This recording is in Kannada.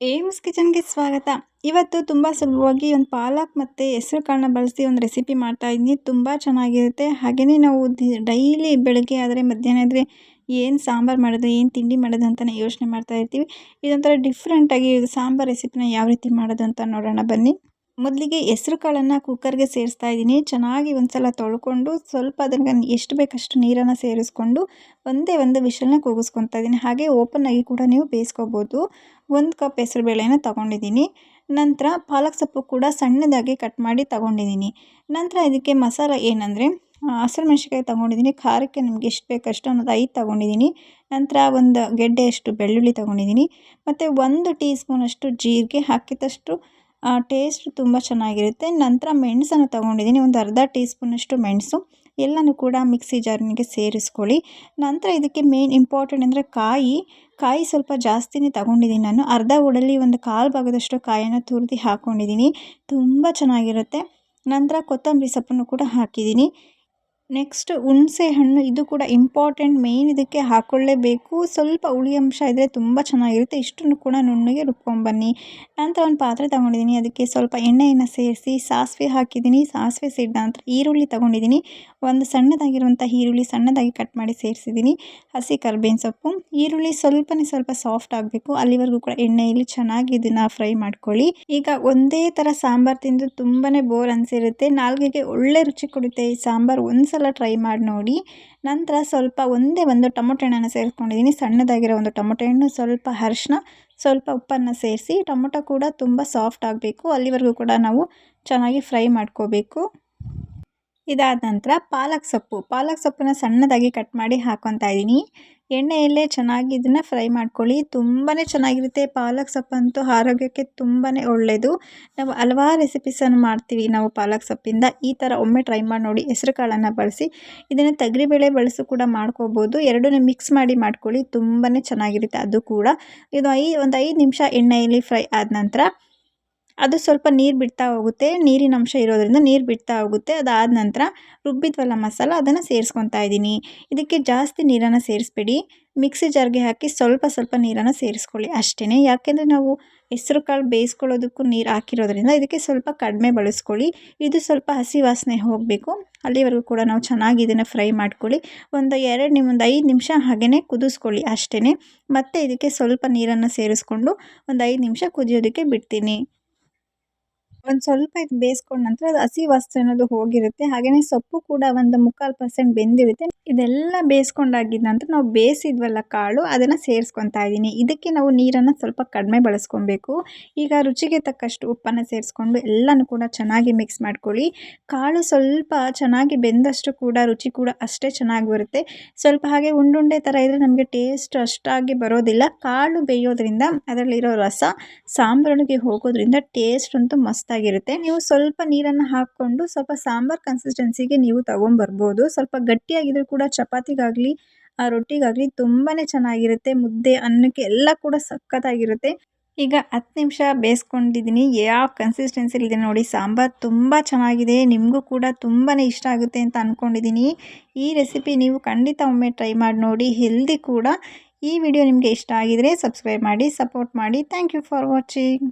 ಏಮ್ಸ್ ಕಿಚನ್ಗೆ ಸ್ವಾಗತ. ಇವತ್ತು ತುಂಬ ಸುಲಭವಾಗಿ ಒಂದು ಪಾಲಕ್ ಮತ್ತು ಹೆಸರು ಕಾಳನ್ನ ಬಳಸಿ ಒಂದು ರೆಸಿಪಿ ಮಾಡ್ತಾ ಇದ್ದೀನಿ. ತುಂಬ ಚೆನ್ನಾಗಿರುತ್ತೆ. ಹಾಗೆಯೇ ನಾವು ಡೈಲಿ ಬೆಳಗ್ಗೆ ಆದರೆ ಮಧ್ಯಾಹ್ನ ಆದರೆ ಏನು ಸಾಂಬಾರು ಮಾಡೋದು, ಏನು ತಿಂಡಿ ಮಾಡೋದು ಅಂತಲೇ ಯೋಚನೆ ಮಾಡ್ತಾ ಇರ್ತೀವಿ. ಇದೊಂಥರ ಡಿಫ್ರೆಂಟಾಗಿ ಸಾಂಬಾರು ರೆಸಿಪಿನ ಯಾವ ರೀತಿ ಮಾಡೋದು ಅಂತ ನೋಡೋಣ ಬನ್ನಿ. ಮೊದಲಿಗೆ ಹೆಸ್ರು ಕಾಳನ್ನು ಕುಕ್ಕರ್ಗೆ ಸೇರಿಸ್ತಾ ಇದ್ದೀನಿ. ಚೆನ್ನಾಗಿ ಒಂದು ಸಲ ತೊಳ್ಕೊಂಡು ಸ್ವಲ್ಪ ಅದನ್ನು ಎಷ್ಟು ಬೇಕಷ್ಟು ನೀರನ್ನು ಸೇರಿಸ್ಕೊಂಡು ಒಂದೇ ಒಂದು ವಿಷಲನ್ನ ಕೂಗಿಸ್ಕೊತಾ ಇದ್ದೀನಿ. ಹಾಗೆ ಓಪನ್ ಆಗಿ ಕೂಡ ನೀವು ಬೇಯಿಸ್ಕೋಬೋದು. ಒಂದು ಕಪ್ ಹೆಸರು ಬೇಳೆನ ತೊಗೊಂಡಿದ್ದೀನಿ. ನಂತರ ಪಾಲಕ್ ಸೊಪ್ಪು ಕೂಡ ಸಣ್ಣದಾಗಿ ಕಟ್ ಮಾಡಿ ತೊಗೊಂಡಿದ್ದೀನಿ. ನಂತರ ಇದಕ್ಕೆ ಮಸಾಲ ಏನಂದರೆ ಹಸಿರು ಮೆಣಸಿನ್ಕಾಯಿ ತೊಗೊಂಡಿದ್ದೀನಿ. ಖಾರಕ್ಕೆ ನಿಮ್ಗೆ ಎಷ್ಟು ಬೇಕಷ್ಟು ಅನ್ನೋದು ಐದು ತೊಗೊಂಡಿದ್ದೀನಿ. ನಂತರ ಒಂದು ಗೆಡ್ಡೆಯಷ್ಟು ಬೆಳ್ಳುಳ್ಳಿ ತೊಗೊಂಡಿದ್ದೀನಿ. ಮತ್ತು ಒಂದು ಟೀ ಸ್ಪೂನಷ್ಟು ಜೀರಿಗೆ ಹಾಕಿದಷ್ಟು ಟೇಸ್ಟ್ ತುಂಬ ಚೆನ್ನಾಗಿರುತ್ತೆ. ನಂತರ ಮೆಣಸನ್ನು ತೊಗೊಂಡಿದ್ದೀನಿ. ಒಂದು ಅರ್ಧ ಟೀ ಸ್ಪೂನಷ್ಟು ಮೆಣಸು. ಎಲ್ಲನೂ ಕೂಡ ಮಿಕ್ಸಿ ಜಾರ್ನಿಗೆ ಸೇರಿಸ್ಕೊಳ್ಳಿ. ನಂತರ ಇದಕ್ಕೆ ಮೇನ್ ಇಂಪಾರ್ಟೆಂಟ್ ಅಂದರೆ ಕಾಯಿ. ಕಾಯಿ ಸ್ವಲ್ಪ ಜಾಸ್ತಿನೇ ತಗೊಂಡಿದ್ದೀನಿ ನಾನು. ಅರ್ಧ ಉಡಲಿ ಒಂದು ಕಾಲು ಭಾಗದಷ್ಟು ಕಾಯನ್ನು ತುರಿದು ಹಾಕ್ಕೊಂಡಿದ್ದೀನಿ ತುಂಬ ಚೆನ್ನಾಗಿರುತ್ತೆ. ನಂತರ ಕೊತ್ತಂಬರಿ ಸೊಪ್ಪನ್ನು ಕೂಡ ಹಾಕಿದ್ದೀನಿ. ನೆಕ್ಸ್ಟ್ ಹುಣಸೆ ಹಣ್ಣು, ಇದು ಕೂಡ ಇಂಪಾರ್ಟೆಂಟ್ ಮೇಯ್ನ್ ಇದಕ್ಕೆ ಹಾಕ್ಕೊಳ್ಳೇಬೇಕು ಸ್ವಲ್ಪ ಹುಳಿ ಅಂಶ ಇದ್ದರೆ ತುಂಬ ಚೆನ್ನಾಗಿರುತ್ತೆ. ಇಷ್ಟನ್ನು ಕೂಡ ನುಣ್ಣಗೆ ರುಬ್ಕೊಂಬನ್ನಿ ನಂತರ ಒಂದು ಪಾತ್ರೆ ತೊಗೊಂಡಿದ್ದೀನಿ. ಅದಕ್ಕೆ ಸ್ವಲ್ಪ ಎಣ್ಣೆಯನ್ನು ಸೇರಿಸಿ ಸಾಸಿವೆ ಹಾಕಿದ್ದೀನಿ. ಸಾಸಿವೆ ಸಿಡಿದ ನಂತರ ಈರುಳ್ಳಿ ತೊಗೊಂಡಿದ್ದೀನಿ. ಒಂದು ಸಣ್ಣದಾಗಿರುವಂಥ ಈರುಳ್ಳಿ ಸಣ್ಣದಾಗಿ ಕಟ್ ಮಾಡಿ ಸೇರಿಸಿದ್ದೀನಿ. ಹಸಿ ಕರ್ಬೇವಿನ ಸೊಪ್ಪು. ಈರುಳ್ಳಿ ಸ್ವಲ್ಪನೇ ಸ್ವಲ್ಪ ಸಾಫ್ಟ್ ಆಗಬೇಕು. ಅಲ್ಲಿವರೆಗೂ ಕೂಡ ಎಣ್ಣೆಯಲ್ಲಿ ಚೆನ್ನಾಗಿ ಇದನ್ನು ಫ್ರೈ ಮಾಡ್ಕೊಳ್ಳಿ. ಈಗ ಒಂದೇ ಥರ ಸಾಂಬಾರು ತಿಂದು ತುಂಬಾ ಬೋರ್ ಅನಿಸಿರುತ್ತೆ. ನಾಲ್ಗೆಗೆ ಒಳ್ಳೆ ರುಚಿ ಕೊಡುತ್ತೆ ಈ ಸಾಂಬಾರು. ಒಂದು ಸಲ ಟ್ರೈ ಮಾಡಿ ನೋಡಿ. ನಂತರ ಸ್ವಲ್ಪ ಒಂದೇ ಒಂದು ಟೊಮೊಟೊ ಹಣ್ಣನ್ನು ಸೇರಿಸ್ಕೊಂಡಿದ್ದೀನಿ ಸಣ್ಣದಾಗಿರೋ ಒಂದು ಟೊಮೊಟೊ ಹಣ್ಣು, ಸ್ವಲ್ಪ ಅರ್ಶಿನ ಸ್ವಲ್ಪ ಉಪ್ಪನ್ನು ಸೇರಿಸಿ ಟೊಮೊಟೊ ಕೂಡ ತುಂಬ ಸಾಫ್ಟ್ ಆಗಬೇಕು. ಅಲ್ಲಿವರೆಗೂ ಕೂಡ ನಾವು ಚೆನ್ನಾಗಿ ಫ್ರೈ ಮಾಡ್ಕೋಬೇಕು. ಇದಾದ ನಂತರ ಪಾಲಕ್ ಸೊಪ್ಪು. ಪಾಲಕ್ ಸೊಪ್ಪನ್ನ ಸಣ್ಣದಾಗಿ ಕಟ್ ಮಾಡಿ ಹಾಕೊತ ಇದ್ದೀನಿ. ಎಣ್ಣೆಯಲ್ಲೇ ಚೆನ್ನಾಗಿ ಇದನ್ನು ಫ್ರೈ ಮಾಡ್ಕೊಳ್ಳಿ. ತುಂಬಾ ಚೆನ್ನಾಗಿರುತ್ತೆ ಪಾಲಕ್ ಸೊಪ್ಪಂತೂ. ಆರೋಗ್ಯಕ್ಕೆ ತುಂಬಾ ಒಳ್ಳೆಯದು ನಾವು ಹಲವಾರು ರೆಸಿಪೀಸನ್ನು ಮಾಡ್ತೀವಿ ನಾವು ಪಾಲಕ್ ಸೊಪ್ಪಿಂದ. ಈ ಥರ ಒಮ್ಮೆ ಟ್ರೈ ಮಾಡಿ ನೋಡಿ, ಹೆಸ್ರು ಕಾಳನ್ನು ಬಳಸಿ. ಇದನ್ನು ಬೇಳೆ ಬಳಸು ಕೂಡ ಮಾಡ್ಕೋಬೋದು. ಎರಡನ್ನೂ ಮಿಕ್ಸ್ ಮಾಡಿ ಮಾಡ್ಕೊಳ್ಳಿ. ತುಂಬಾ ಚೆನ್ನಾಗಿರುತ್ತೆ. ಅದು ಕೂಡ. ಇದು ಐ, ಒಂದು ಐದು ನಿಮಿಷ ಎಣ್ಣೆಯಲ್ಲಿ ಫ್ರೈ ಆದ ನಂತರ ಅದು ಸ್ವಲ್ಪ ನೀರು ಬಿಡ್ತಾ ಹೋಗುತ್ತೆ. ನೀರಿನ ಅಂಶ ಇರೋದರಿಂದ ನೀರು ಬಿಡ್ತಾ ಹೋಗುತ್ತೆ. ಅದಾದ ನಂತರ ರುಬ್ಬಿದ್ವಲ್ಲ ಮಸಾಲ ಅದನ್ನು ಸೇರಿಸ್ಕೊತಾ ಇದ್ದೀನಿ. ಇದಕ್ಕೆ ಜಾಸ್ತಿ ನೀರನ್ನು ಸೇರಿಸ್ಬೇಡಿ. ಮಿಕ್ಸಿ ಜಾರ್ಗೆ ಹಾಕಿ ಸ್ವಲ್ಪ ಸ್ವಲ್ಪ ನೀರನ್ನು ಸೇರಿಸ್ಕೊಳ್ಳಿ ಅಷ್ಟೇ ಯಾಕೆಂದರೆ ನಾವು ಹೆಸರು ಕಾಳು ಬೇಯಿಸ್ಕೊಳ್ಳೋದಕ್ಕೂ ನೀರು ಹಾಕಿರೋದ್ರಿಂದ ಇದಕ್ಕೆ ಸ್ವಲ್ಪ ಕಡಿಮೆ ಬಳಸ್ಕೊಳ್ಳಿ. ಇದು ಸ್ವಲ್ಪ ಹಸಿ ವಾಸನೆ ಹೋಗಬೇಕು. ಅಲ್ಲಿವರೆಗೂ ಕೂಡ ನಾವು ಚೆನ್ನಾಗಿ ಇದನ್ನು ಫ್ರೈ ಮಾಡ್ಕೊಳ್ಳಿ. ಒಂದು ಎರಡು ನಿಮ್ಮ ಒಂದು ಐದು ನಿಮಿಷ ಹಾಗೆಯೇ ಕುದಿಸ್ಕೊಳ್ಳಿ ಅಷ್ಟೇ ಮತ್ತು ಇದಕ್ಕೆ ಸ್ವಲ್ಪ ನೀರನ್ನು ಸೇರಿಸ್ಕೊಂಡು ಒಂದು ಐದು ನಿಮಿಷ ಕುದಿಯೋದಕ್ಕೆ ಬಿಡ್ತೀನಿ. ಒಂದು ಸ್ವಲ್ಪ ಇದು ಬೇಯಿಸ್ಕೊಂಡ ನಂತರ ಅದು ಹಸಿ ವಾಸನೆ ಅನ್ನೋದು ಹೋಗಿರುತ್ತೆ. ಹಾಗೆಯೇ ಸೊಪ್ಪು ಕೂಡ ಒಂದು ಮುಕ್ಕಾಲು ಪರ್ಸೆಂಟ್ ಬೆಂದಿರುತ್ತೆ. ಇದೆಲ್ಲ ಬೇಯಿಸ್ಕೊಂಡಾಗಿದ್ದ ನಂತರ ನಾವು ಬೇಯಿಸಿದ್ವಲ್ಲ ಕಾಳು, ಅದನ್ನು ಸೇರಿಸ್ಕೊತಾ ಇದ್ದೀನಿ ಇದಕ್ಕೆ ನಾವು ನೀರನ್ನು ಸ್ವಲ್ಪ ಕಡಿಮೆ ಬಳಸ್ಕೊಬೇಕು. ಈಗ ರುಚಿಗೆ ತಕ್ಕಷ್ಟು ಉಪ್ಪನ್ನು ಸೇರಿಸ್ಕೊಂಡು ಎಲ್ಲನೂ ಕೂಡ ಚೆನ್ನಾಗಿ ಮಿಕ್ಸ್ ಮಾಡ್ಕೊಳ್ಳಿ. ಕಾಳು ಸ್ವಲ್ಪ ಚೆನ್ನಾಗಿ ಬೆಂದಷ್ಟು ಕೂಡ ರುಚಿ ಕೂಡ ಅಷ್ಟೇ ಚೆನ್ನಾಗಿ ಬರುತ್ತೆ. ಸ್ವಲ್ಪ ಹಾಗೆ ಉಂಡುಂಡೆ ಥರ ಇದ್ದರೆ ನಮಗೆ ಟೇಸ್ಟ್ ಅಷ್ಟಾಗಿ ಬರೋದಿಲ್ಲ. ಕಾಳು ಬೇಯೋದ್ರಿಂದ ಅದರಲ್ಲಿರೋ ರಸ ಸಾಂಬಾರಿಗೆ ಹೋಗೋದ್ರಿಂದ ಟೇಸ್ಟ್ ಅಂತೂ ಮಸ್ತ್ ಆಗಿರುತ್ತೆ. ನೀವು ಸ್ವಲ್ಪ ನೀರನ್ನು ಹಾಕ್ಕೊಂಡು ಸ್ವಲ್ಪ ಸಾಂಬಾರ್ ಕನ್ಸಿಸ್ಟೆನ್ಸಿಗೆ ನೀವು ತೊಗೊಂಬರ್ಬೋದು. ಸ್ವಲ್ಪ ಗಟ್ಟಿಯಾಗಿದ್ರೂ ಕೂಡ ಚಪಾತಿಗಾಗಲಿ, ಆ ರೊಟ್ಟಿಗಾಗಲಿ ತುಂಬಾ ಚೆನ್ನಾಗಿರುತ್ತೆ. ಮುದ್ದೆ, ಅನ್ನಕ್ಕೆ ಎಲ್ಲ ಕೂಡ ಸಖತ್ತಾಗಿರುತ್ತೆ. ಈಗ ಹತ್ತು ನಿಮಿಷ ಬೇಯಿಸ್ಕೊಂಡಿದ್ದೀನಿ. ಯಾವ ಕನ್ಸಿಸ್ಟೆನ್ಸಿಲಿದೆ ನೋಡಿ. ಸಾಂಬಾರು ತುಂಬ ಚೆನ್ನಾಗಿದೆ. ನಿಮಗೂ ಕೂಡ ತುಂಬಾ ಇಷ್ಟ ಆಗುತ್ತೆ ಅಂತ ಅಂದ್ಕೊಂಡಿದ್ದೀನಿ ಈ ರೆಸಿಪಿ ನೀವು ಖಂಡಿತ ಒಮ್ಮೆ ಟ್ರೈ ಮಾಡಿ ನೋಡಿ. ಹೆಲ್ದಿ ಕೂಡ. ಈ ವಿಡಿಯೋ ನಿಮಗೆ ಇಷ್ಟ ಆಗಿದರೆ ಸಬ್ಸ್ಕ್ರೈಬ್ ಮಾಡಿ ಸಪೋರ್ಟ್ ಮಾಡಿ. Thank you for watching